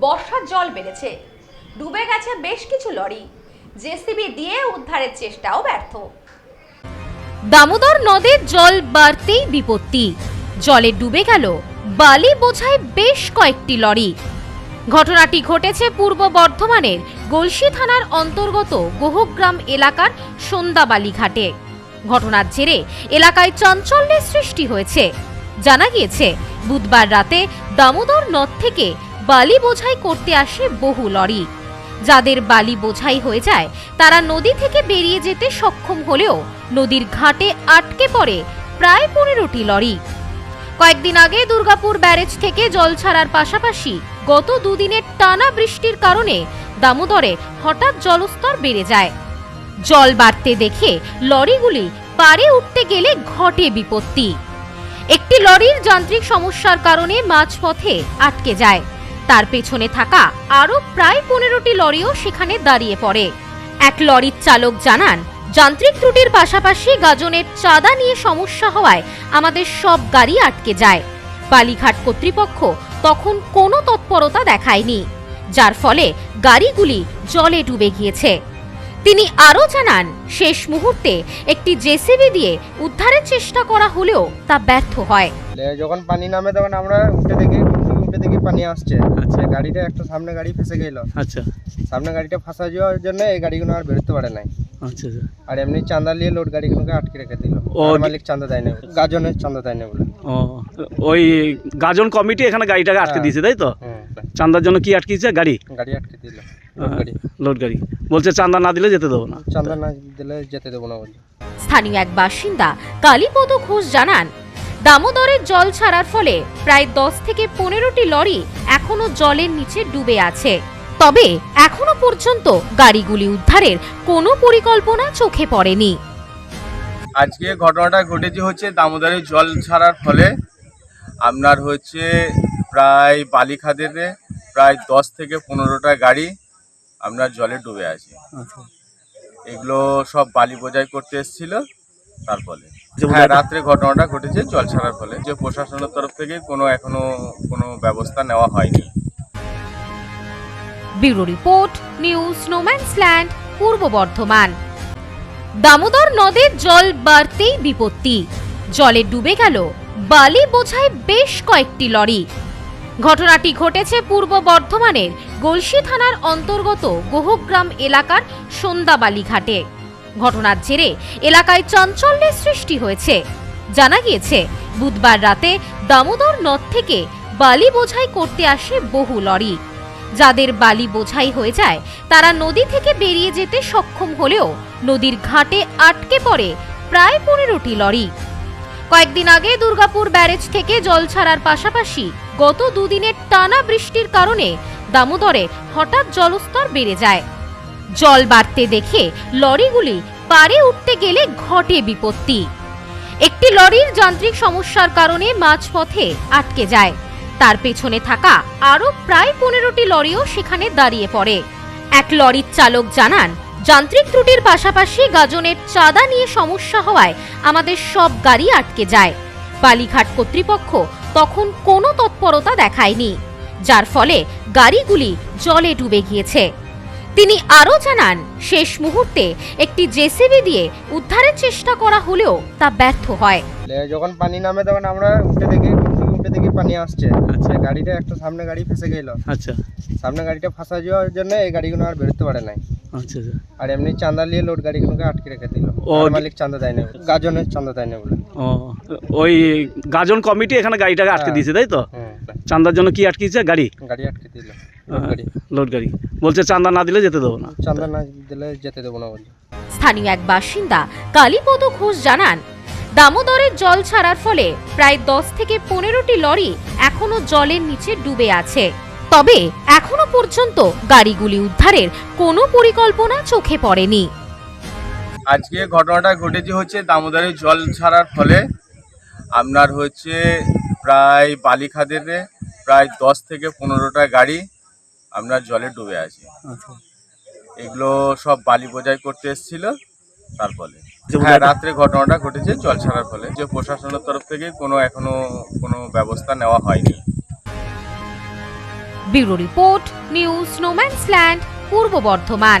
বর্ষার জল বেড়েছে। ডুবে গেছে বেশ কিছু লরি। জেসিবি দিয়ে উদ্ধারের চেষ্টাও ব্যর্থ। দামোদর নদের জল বাড়তেই বিপত্তি। জলে ডুবে গেল বালি বোঝায় বেশ কয়েকটি লরি। ঘটনাটি ঘটেছে পূর্ব বর্ধমানের গলসি থানার অন্তর্গত গোহগ্রাম এলাকার সন্ধ্যাবালি ঘাটে। ঘটনার জেরে এলাকায় চাঞ্চল্যের সৃষ্টি হয়েছে। জানা গিয়েছে, বুধবার রাতে দামোদর নদ থেকে বালি বোঝাই করতে আসে বহু লরি। যাদের বালি বোঝাই হয়ে যায়, তারা নদী থেকে বেরিয়ে যেতে সক্ষম হলেও নদীর ঘাটে আটকে পড়ে প্রায় পনেরোটি লরি। কয়েকদিন আগে দুর্গাপুর ব্যারেজ থেকে জল ছাড়ার পাশাপাশি গত দুদিনের টানা বৃষ্টির কারণে দামোদরে হঠাৎ জলস্তর বেড়ে যায়। জল বাড়তে দেখে লরিগুলি পারে উঠতে গেলে ঘটে বিপত্তি। একটি লরির যান্ত্রিক সমস্যার কারণে মাঝপথে আটকে যায়। তার পেছনে থাকা আরও প্রায় পনেরোটি লরিও সেখানে দাঁড়িয়ে পড়ে। এক লরির চালক জানান, যান্ত্রিক ত্রুটির পাশাপাশি গাজনের চাঁদা নিয়ে সমস্যা হওয়ায় আমাদের সব গাড়ি আটকে যায়। বালিঘাট কর্তৃপক্ষ তখন কোনো তৎপরতা দেখায়নি, যার ফলে গাড়িগুলি জলে ডুবে গিয়েছে। তিনি আরও জানান, শেষ মুহূর্তে একটি জেসিবি দিয়ে উদ্ধারের চেষ্টা করা হলেও তা ব্যর্থ হয়। যখন পানি নামে তখন আমরা উঠে দেখি দেখি পানি আসছে। আচ্ছা। গাড়িটা একটা সামনে গাড়ি ফেসে গেল। আচ্ছা। সামনে গাড়িটা ফাঁসা যাওয়ার জন্য এই গাড়িগুলো আর বেরোতে পারে নাই। আচ্ছা আচ্ছা। আর এমনি চাঁদা নিয়ে লোড গাড়িগুলোকে আটকে রেখে দিল। ও, মালিক চাঁদা দেয় না গাজনের চাঁদা দেয় না বলে। ও ওই গাজন কমিটি এখানে গাড়িটাকে আটকে হ্যাঁ। দিয়েছে তাই তো? হুম চান্দার জন্য কি আটকেছে? গাড়ি? গাড়ি আটকে দিল। লোড গাড়ি। বলছে চান্দা না দিলে যেতে দেবো না। চাঁদা না দিলে যেতে দেবো না বলে স্থানীয় এক বাসিন্দা কালীপদ ঘোষ জানান দামোদরের জল ছাড়ার ফলে প্রায় দশ থেকে পনেরোটি লরি এখনও জলের নিচে ডুবে আছে। তবে এখনও পর্যন্ত গাড়িগুলি উদ্ধারের কোনো পরিকল্পনা চোখে পড়েনি। আজকে ঘটনাটা ঘটেছে হচ্ছে দামোদরের জল ছাড়ার ফলে। আপনার হচ্ছে প্রায় বালিখাদেতে প্রায় দশ থেকে পনেরোটা গাড়ি আপনার জলে ডুবে আছে। আচ্ছা। এগুলো সব বালি বোঝাই করতে এসেছিল তার ফলে। হ্যাঁ রাত্রে ঘটনাটা ঘটেছে জল ছাড়ার ফলে যে প্রশাসনের তরফ থেকে কোনো এখনও কোনো ব্যবস্থা নেওয়া হয়নি। ব্যুরো রিপোর্ট নিউজ নোম্যান্সল্যান্ড পূর্ব বর্ধমান। দামোদর নদের জল বাড়তেই বিপত্তি। জলে ডুবে গেল বালি বোঝায় বেশ কয়েকটি লরি। ঘটনাটি ঘটেছে পূর্ব বর্ধমানের গলসি থানার অন্তর্গত গোহগ্রাম এলাকার সন্ধ্যাবালি ঘাটে ঘটনার জেরে এলাকায় চাঞ্চল্যের সৃষ্টি হয়েছে। জানা গিয়েছে, বুধবার রাতে দামোদর নদ থেকে বালি বোঝাই করতে আসে বহু লরি। যাদের বালি বোঝাই হয়ে যায়, তারা নদী থেকে বেরিয়ে যেতে সক্ষম হলেও নদীর ঘাটে আটকে পড়ে প্রায় পনেরোটি লরি। কয়েকদিন আগে দুর্গাপুর ব্যারেজ থেকে জল ছাড়ার পাশাপাশি গত দুদিনের টানা বৃষ্টির কারণে দামোদরে হঠাৎ জলস্তর বেড়ে যায়। জল বাড়তে দেখে লরিগুলি পারে উঠতে গেলে ঘটে বিপত্তি। একটি লরির যান্ত্রিক সমস্যার কারণে মাঝপথে আটকে যায়। তার পেছনে থাকা আরও প্রায় পনেরোটি লরিও সেখানে দাঁড়িয়ে পড়ে। এক লরির চালক জানান, যান্ত্রিক ত্রুটির পাশাপাশি গাজনের চাঁদা নিয়ে সমস্যা হওয়ায় আমাদের সব গাড়ি আটকে যায়। বালিঘাট কর্তৃপক্ষ তখন কোনো তৎপরতা দেখায়নি, যার ফলে গাড়িগুলি জলে ডুবে গিয়েছে। তিনি আরও জানান শেষ মুহূর্তে একটি জেসিবি দিয়ে উদ্ধারের চেষ্টা করা হলেও তা ব্যর্থ হয়। যখন পানি নামে তখন আমরা উঠে দেখি উঠে দেখি পানি আসছে। আচ্ছা। গাড়িটা একটা সামনে গাড়ি ফেসে গেল। আচ্ছা। সামনে গাড়িটা ফাঁসা যাওয়ার জন্য এই গাড়িগুলো আর বেরোতে পারে নাই। আচ্ছা আচ্ছা। আর এমনি চাঁদা নিয়ে লোড গাড়িগুলোকে আটকে রেখে দিল। ও, মালিক চাঁদা দেয় না গাজনের চাঁদা দেয় না বলে। ও ওই গাজন কমিটি এখানে গাড়িটাকে আটকে হ্যাঁ। দিয়েছে তাই তো? হুম চান্দার জন্য কি আটকেছে গাড়ি? গাড়ি আটকে দিল। লোড গাড়ি। লোড গাড়ি। বলছে চান্দা না দিলে যেতে দেবো না। চাঁদা না দিলে যেতে দেবো না বলে স্থানীয় এক বাসিন্দা কালীপদ ঘোষ জানান দামোদরের জল ছাড়ার ফলে প্রায় দশ থেকে পনেরোটি লরি এখনও জলের নিচে ডুবে আছে। তবে এখনও পর্যন্ত গাড়িগুলি উদ্ধারের কোনো পরিকল্পনা চোখে পড়েনি। আজকে ঘটনাটা ঘটেছে হচ্ছে দামোদরের জল ছাড়ার ফলে। আপনার হচ্ছে প্রায় বালিখাদেতে প্রায় দশ থেকে পনেরোটা গাড়ি আপনার জলে ডুবে আছে। আচ্ছা। এগুলো সব বালি বোঝাই করতে এসেছিল তার ফলে হ্যাঁ রাত্রে ঘটনাটা ঘটেছে জল ছাড়ার ফলে। যে প্রশাসনের তরফ থেকে কোনো এখনও কোনো ব্যবস্থা নেওয়া হয়নি। ব্যুরো রিপোর্ট নিউজ স্নোম্যান্সল্যান্ড পূর্ব বর্ধমান।